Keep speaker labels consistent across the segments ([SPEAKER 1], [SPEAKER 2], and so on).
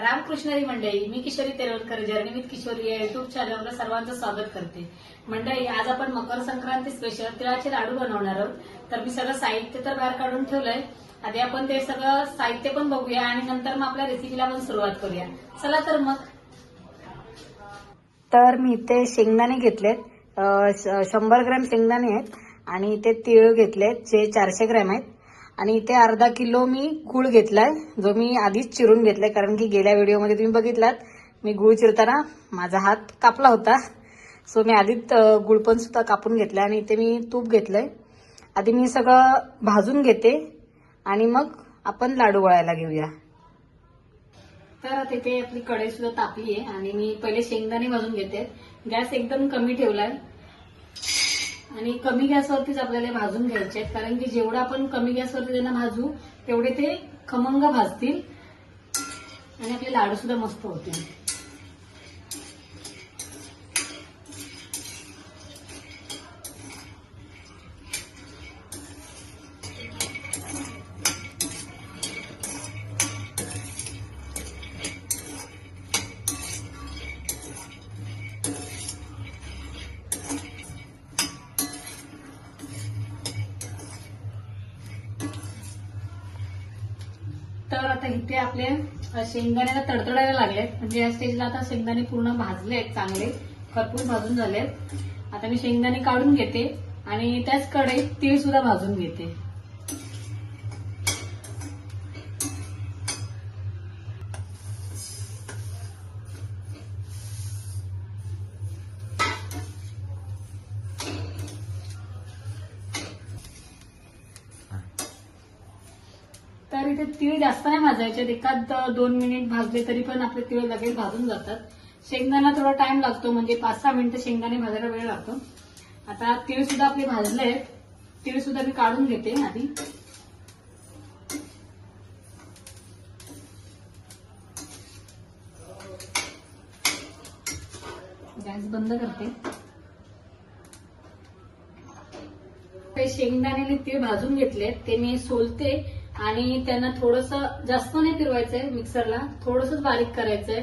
[SPEAKER 1] रामकृष्णरी मंडळी मी Kishori Terwalkar journey with Kishori या युट्यूब चॅनलवर सर्वांचं स्वागत करते. मंडळी आज आपण मकर संक्रांती स्पेशल तिळाचे लाडू बनवणार आहोत. तर मी सगळं साहित्य तर बाहेर काढून ठेवलंय. आधी आपण ते सगळं साहित्य पण बघूया आणि नंतर मग आपल्या रेसिपीला पण सुरुवात करूया. चला तर मग. तर मी इथे शेंगदाणे घेतलेत. श- शंभर ग्रॅम शेंगदाणे आहेत आणि ते तिळ घेतलेत जे चारशे ग्रॅम आहेत. आणि इथे अर्धा किलो मी गुळ घेतलाय जो मी आधीच चिरून घेतलाय कारण की गेल्या व्हिडिओमध्ये तुम्ही बघितलात मी गुळ चिरताना माझा हात कापला होता. सो मी आधीच गुळ पण सुद्धा कापून घेतलाय आणि इथे मी तूप घेतलंय. आधी मी सगळं भाजून घेते आणि मग आपण लाडू वळायला घेऊया. तर तिथे आपली कढई सुद्धा तापली आहे आणि मी पहिले शेंगदाणे भाजून घेते. गॅस एकदम कमी ठेवलाय. आणि कमी गॅसवरतीच आपल्याला भाजून घ्यायचे आहेत. कारण की जेवढं आपण कमी गॅसवरती त्यांना भाजू तेवढे ते खमंग भाजतील. आणि आपले लाडू सुद्धा मस्त होतील. तर आता इथे आपले शेंगदाण्याला तडतडायला लागलेत. म्हणजे या स्टेजला आता शेंगदाणे पूर्ण भाजले आहेत चांगले. खरपूर भाजून झालेत. आता मी शेंगदाणे काढून घेते आणि त्याच कढईत तीळ सुद्धा भाजून घेते. तर इथे तीळ जास्त नाही भाजायचे. एखाद दोन मिनिट भाजले तरी पण आपले तीळ लगेच भाजून जातात. शेंगदाणा थोडा टाइम लागतो म्हणजे पाच सहा मिनिटं शेंगदाणे भाजायला वेळ लागतो. आता तीळ सुद्धा आपले भाजले आहेत. तीळ सुद्धा मी काढून घेते आधी. गॅस बंद करते. ते शेंगदाणे तीळ भाजून घेतले ते मी सोलते. आणि त्यांना थोडस जास्त नाही फिरवायचंय मिक्सरला थोडंसंच बारीक करायचंय.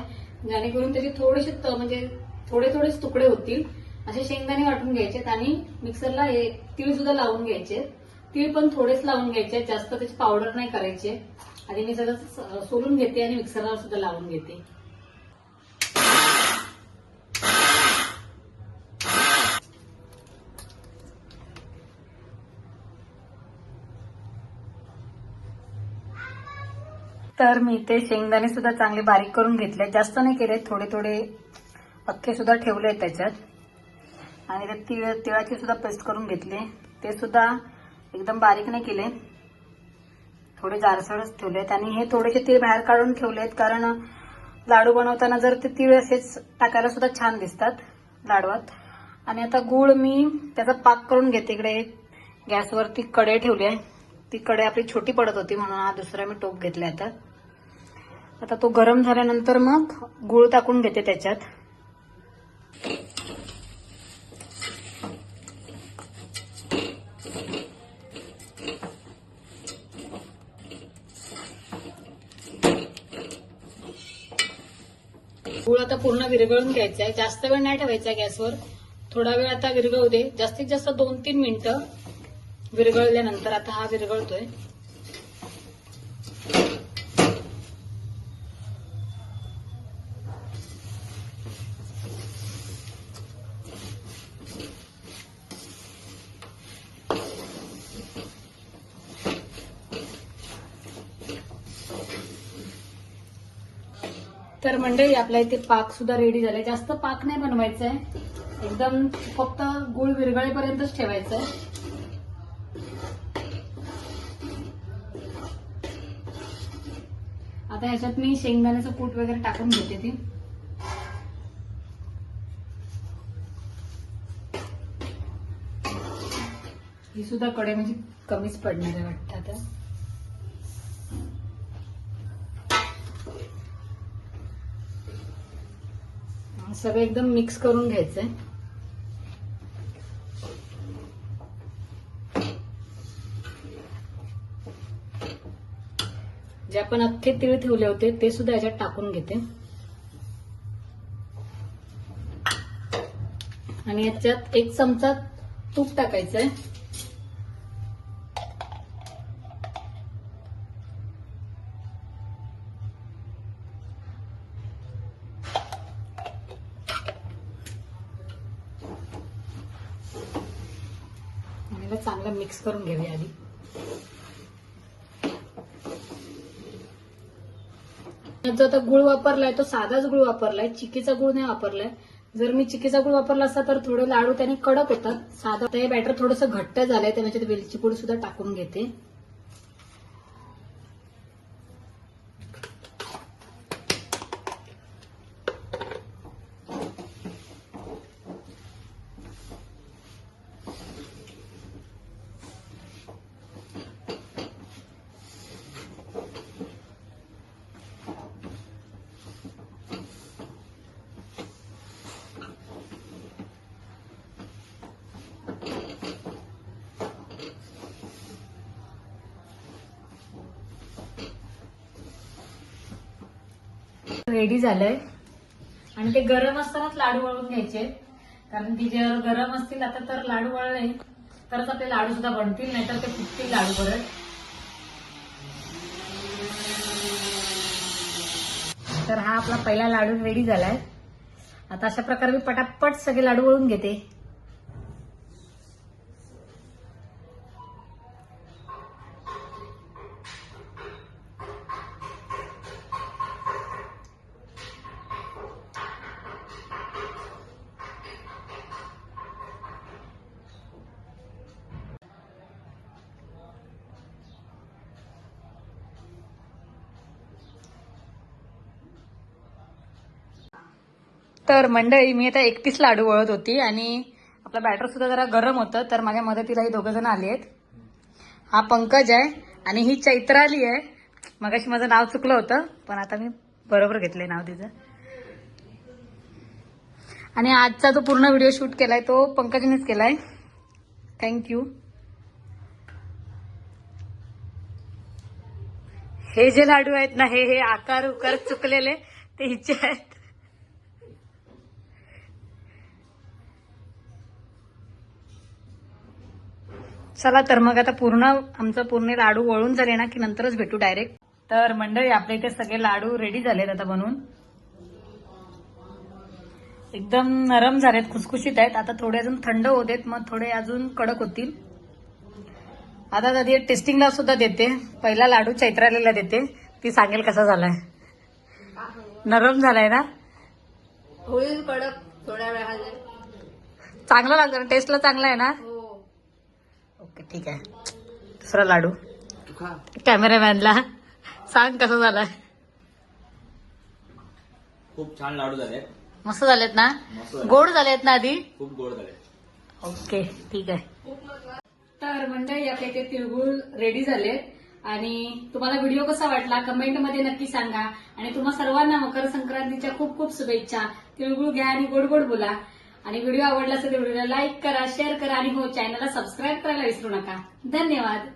[SPEAKER 1] जेणेकरून त्याचे थोडेसे म्हणजे थोडे थोडेच तुकडे होतील असे शेंगदाणे वाटून घ्यायचे आणि मिक्सरला हे तीळ सुद्धा लावून घ्यायचे तीळ पण थोडेच लावून घ्यायचे जास्त त्याची पावडर नाही करायचे. आणि मी सगळं स- सोलून घेते आणि मिक्सरला सुद्धा लावून घेते. तर मी ते शेंगदाणे सुद्धा चांगले बारीक करून घेतले. जास्त नाही केले थोडे थोडे अख्खे सुद्धा ठेवले त्याच्यात. आणि ते तिळ तिळाची सुद्धा पेस्ट करून घेतले. ते सुद्धा एकदम बारीक नाही केले. थोडे जारसळच ठेवलेत आणि हे थोडेसे तीळ बाहेर काढून ठेवलेत कारण लाडू बनवताना जर ते तीळ असेच टाकायला सुद्धा छान दिसतात लाडवात आणि आता गुळ मी त्याचा पाक करून घेते इकडे. गॅसवरती कढई ठेवली आहे. ती कढई आपली छोटी पडत होती म्हणून हा दुसरा मी टोप घेतला आता. आता तो गरम झाल्यानंतर मग गुळ टाकून घेते त्याच्यात. गुळ आता पूर्ण विरघळून घ्यायचा आहे जास्त वेळ नाही ठेवायचा गॅसवर. थोडा वेळ आता विरघळू दे. जास्तीत जास्त दोन तीन मिनिटं विरघळल्यानंतर आता हा विरघळतोय. तर मंडळी आपल्या इथे पाक सुद्धा रेडी झालाय जास्त पाक नाही बनवायचा आहे एकदम फक्त गुळ विरघळेपर्यंतच ठेवायचं आहे आता ह्याच्यात मी शेंगदाण्याचं कूट वगैरे टाकून घेते ती. ही सुद्धा कडे म्हणजे कमीच पडणार आहे वाटतं आता. सगळं एकदम मिक्स करून घ्यायचंय. जे आपण अख्खे तीळ ठेवले होते ते सुद्धा याच्यात टाकून घेते. आणि याच्यात एक चमचा तूप टाकायचं आणि चांगलं मिक्स करून घेऊया आधी. जो आता गुळ वापरलाय तो साधाच गुळ वापरलाय चिकीचा गुळ नाही वापरलाय. जर मी चिकीचा गुळ वापरला असता तर थोडे लाडू त्याने कडक होतात. साधा हे बॅटर थोडस घट्ट झालंय त्याच्यात वेलची पूड सुद्धा टाकून घेते. रेडी झालंय. आणि ते गरम असतानाच लाडू वळून घ्यायचे. कारण ती जर गरम असतील आता तर लाडू वळले. तरच आपले लाडू सुद्धा बनतील नाहीतर ते फुटतील लाडू परत. तर हा आपला पहिला लाडू रेडी झालाय. आता अशा प्रकारे मी पटापट सगळे लाडू वळून घेते. तर मंडळी मी आता एकतीस लाडू वळत होती आणि आपलं बॅटर सुद्धा जरा गरम होतं तर माझ्या मदतीला ही दोघं जण आली आहेत. हा पंकज आहे आणि ही चैत्राली आहे. मगाशी माझं नाव चुकलं होतं पण आता मी बरोबर घेतलंय नाव तिचं. आणि आजचा जो पूर्ण व्हिडिओ शूट केलाय तो पंकजनेच केलाय. थँक्यू हे जे लाडू आहेत ना हे हे आकार उकार चुकलेले ते हिचे आहेत. चला तर मग आता पूर्ण आमचं पूर्ण लाडू वळून झाले ना की नंतरच भेटू डायरेक्ट तर मंडळी आपल्या इथे सगळे लाडू रेडी झालेत आता बनवून एकदम नरम झालेत खुसखुशीत आहेत. आता थोडे अजून थंड होत आहेत मग थोडे अजून कडक होतील. आता कधी टेस्टिंगला सुद्धा देते. पहिला लाडू चैत्रालीला देते. ती सांगेल कसा झालाय. नरम झालाय ना?
[SPEAKER 2] होईल कडक थोड्या वेळाने.
[SPEAKER 1] चांगला लागतं टेस्टला चांगला आहे ना?
[SPEAKER 2] हो.
[SPEAKER 1] ठीक आहे. दुसरा लाडू. कॅमेरामॅनला सांग कसं झालाय.
[SPEAKER 3] खूप छान लाडू झाले
[SPEAKER 1] मस्त झालेत ना?
[SPEAKER 3] झाले.
[SPEAKER 1] गोड झालेत ना आधी?
[SPEAKER 3] खूप गोड झाले
[SPEAKER 1] ओके ठीक आहे. तर मंडळी आपल्या इथे तिळगुळ रेडी झालेत आणि तुम्हाला व्हिडिओ कसा वाटला कमेंटमध्ये नक्की सांगा. आणि तुम्हा सर्वांना मकर संक्रांतीच्या खूप खूप शुभेच्छा. तिळगुळ घ्या आणि गोड गोड बोला. आणि व्हिडिओ आवडला असेल तर व्हिडिओला लाईक करा शेअर करा आणि हो चॅनलला सबस्क्राईब करायला विसरू नका. धन्यवाद.